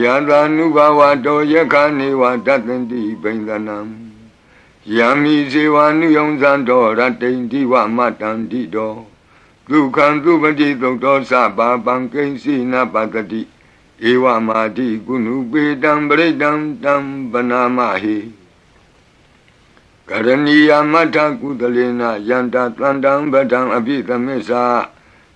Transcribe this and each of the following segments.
ယတာနုဘဝတောယခနေဝတတ္တန္တိဘိန္ဒနံယံမိဇေဝနုယုံဇံတော်ရတ္တိန္တိဝမတန္တိတောဒုက္ခံသူပတိသုတ်တော်သဗ္ဗပံကိဉ္စီနပတတိဧဝမာတိကုဏုပေတံပရိတံတံပနာမဟိကရဏီယမထကုသလေနယန္တတန္တံပဒံအပိသမစ္ဆာ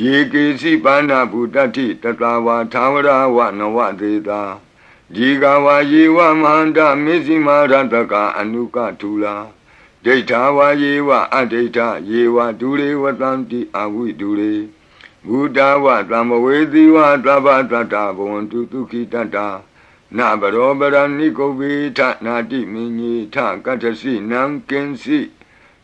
ယေကေစီပါဏဗုတ္တိတတဝါသာဝရဝနဝသေတာဒီကဝါယေဝမဟန္တမေဇိမာရတကအနုကထူလာဒိဋ္ဌာဝါယေဝအဒိဋ္ဌယေဝဒုရေဝတံတိအဝိဒုရေဘုဒ္ဓဝသံမဝေတိဝသဗ္ဗတတ္တဘဝန္တုဒုခိတတ္တာနဘရောပရဏိကုဗ္ဗေထနာတိမင်းကြီးထကတ္ထစီနံကင်စီ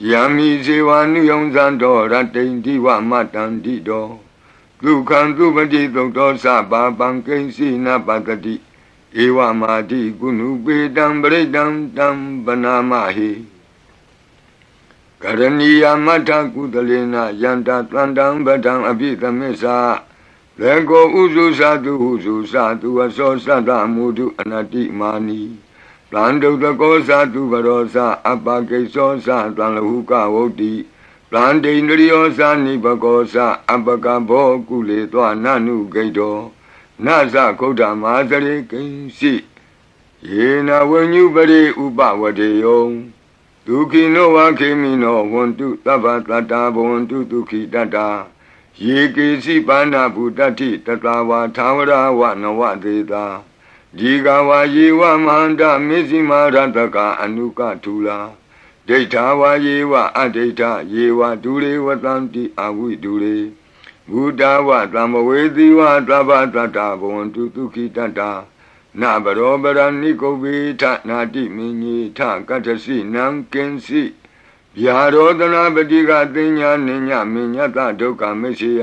ယံမိဇေဝနုယုံဇံတော်ရတ္တိန္တိဝမတန္တိတောဒုက္ခံသူပတိသုတ်တော်သဗ္ဗပံကိဉ္စီနပတတိဧဝမာတိကုဏုပေတံပရိတံတံပနာမဟိကရဏီယမထကုသလေနယန္တတန္တံပဒံအပိသမစ္ဆာလေကိုဥစုသတုဟုစုသတုအစောသတ္တမုဒုအနတိမာနီ တံဒုတကောသတုဘရောသအပကိသောသတံလဟုကဝုတ်တိတံဒိန္ဒရိယောသနိဘကောသအပကဘောကုလေသောနနုဂိတောနသခုဒ္ဓမာသရေကိဉ္စီယေနဝဉ္ညုပရိဥပဝတေယောဒုခိနောဝခေမိနောဝန္တုသဗ္ဗတတ္တာဘဝန္တုဒုခိတတ္တာယေကေစီပါဏဗုတ္တိတတဝါသာဝရဝနဝသေတာ ဒီကဝါယေဝမဟန္တမေဇိမာရတကအနုကထူလာဒိဋ္ဌာဝါယေဝအဒိဋ္ဌယေဝဒုရေဝတံတိအဝိဒုရေဘုဒ္ဓဝသံမဝေတိဝသဗ္ဗတတ္တဘဝန္တုဒုခိတတ္တာနဘရောပရဏိကုဗ္ဗေထနာတိမင်းကြီးထကတ္ထစီနံကင်စီဗျာရောဒနာပတိကသိညာနိညာမညတဒုက္ခမရှိယ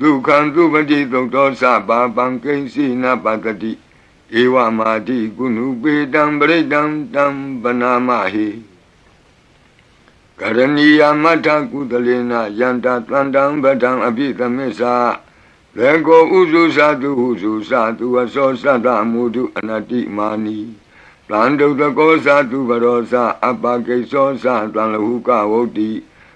ဒုက္ခံသူပတိသုတ်သောသဗ္ဗပံကိဉ္စီနပတတိဧဝမာတိကုဏုပေတံပရိတံတံပနာမဟိကရဏီယမထကုသလေနယန္တတန္တံပဒံအပိသမစ္ဆာလေကိုဥစုသတုဟုစုသတုအစောသတ္တမုဒုအနတိမာနီတံဒုတကောသတုဘရောသအပကိသောသတံလဟုကဝုတ်တိ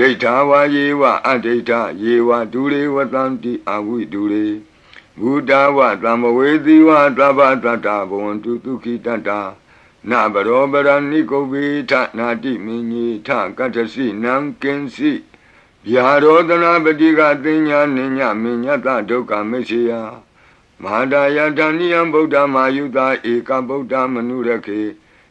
ဒိဋ္ဌာဝါယေဝအဒိဋ္ဌယေဝဒူရေဝတံတိအဝိဒူရေဘုဒ္ဓဝသံမဝေသီဝသဗ္ဗတတ္တဘဝန္တုဒုခိတတ္တာနဘရောပရဏိကုဗေထနာတိမင်းကြီးထကတ္တစီနံကင်စီဗျာရောဒနာပတိကတင်ညာနိညာမညတဒုက္ခမရှိယမဟာဒယတဏိယံဗုဒ္ဓမာယုတာဧကဗုဒ္ဓမနုရခေ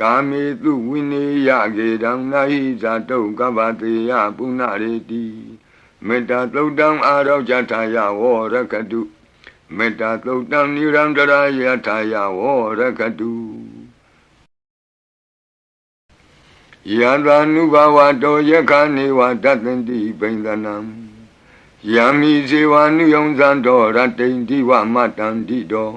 ကာမေတုဝိနေယကေတံနာဟိဇာတုကဗ္ဗတေယပုဏ္ဏရေတိမေတ္တာသုတ်တံအာရောဇထာယဝရကတုမေတ္တာသုတ်တံနိရန္တရာယထာယဝရကတုယန္တာနုဘဝတောယခာနေဝတတန္တိပိန္ဒနံယံမိဇေဝနုယုံဇံတော်ရတိန်တိဝမတန္တိတော်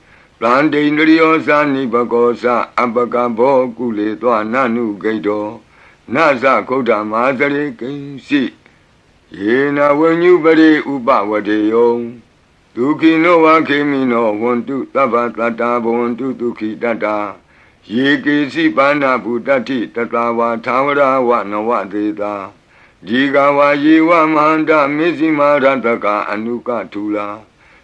တန်တိန္ဒရိယောသနိဘကောသအပကဘောကုလေသောနနုဂိတောနသခုဒ္ဓမာသရေကိဉ္စီယေနဝဉ္ညုပရိဥပဝတေယောဒုခိနောဝခေမိနောဝန္တုသဗ္ဗတတ္တာဘဝန္တုဒုခိတတ္တာယေကေစီပါဏဗုတ္တိတတဝါသာဝရဝနဝသေတာဒီကဝါယေဝမဟန္တမေဇိမာရတကအနုကထူလာ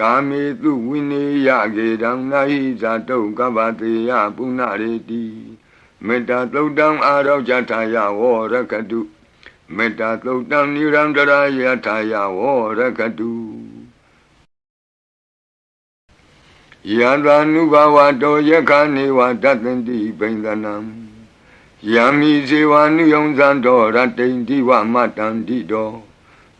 ကာမေတုဝိနေယကေတံနာဟိဇာတုကပ္ပတေယပုဏ္ဏရေတိမေတ္တာသုတ်တံအာရောဇထာယဝောရကတုမေတ္တာသုတ်တံနိရန္တရာယထာယဝောရကတုယန္တာနုဘဝတောယခာနေဝတတ္တန္တိဘိန္ဒနံယံမိဇေဝနုယုံဇံတော်ရတိန်တိဝမတန္တိတော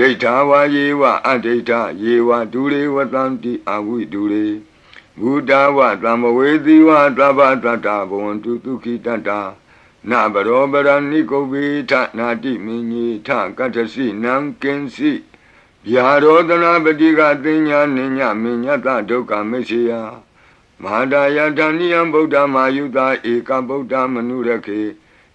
ဒိဋ္ဌာဝါယေဝအဒိဋ္ဌယေဝဒုရေဝတံတိအဝိဒုရေဘုဒ္ဓဝသံမဝေသီဝသဗ္ဗတတ္တဘဝန္တုဒုခိတတ္တာနဘရောပရဏိကုဗေထနာတိမင်းကြီးထကတ္တစီနံကင်စီဗျာရောဒနာပတိကသိညာနိညာမညတဒုက္ခမရှိယမဟာဒယတဏိယံဗုဒ္ဓမာယုတာဧကဗုဒ္ဓမနုရခေ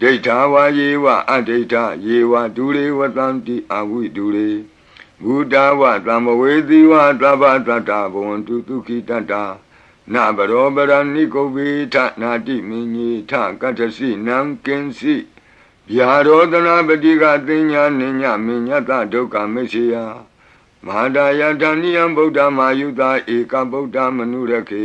ဒိဋ္ဌာဝါယေဝအဒိဋ္ဌယေဝဒုရေဝတံတိအဝိဒုရေဘုဒ္ဓဝသံမဝေတိဝသဗ္ဗတတ္တဘဝန္တုဒုခိတတ္တာနဘရောပရဏိကုဗေထနာတိမင်းကြီးထကတ္ထစီနံကင်စီဗျာရောဒနာပတိကသိညာနိညာမညတဒုက္ခမရှိယမဟာဒါယတဏိယံဗုဒ္ဓမာယုတာဧကဗုဒ္ဓမနုရခေ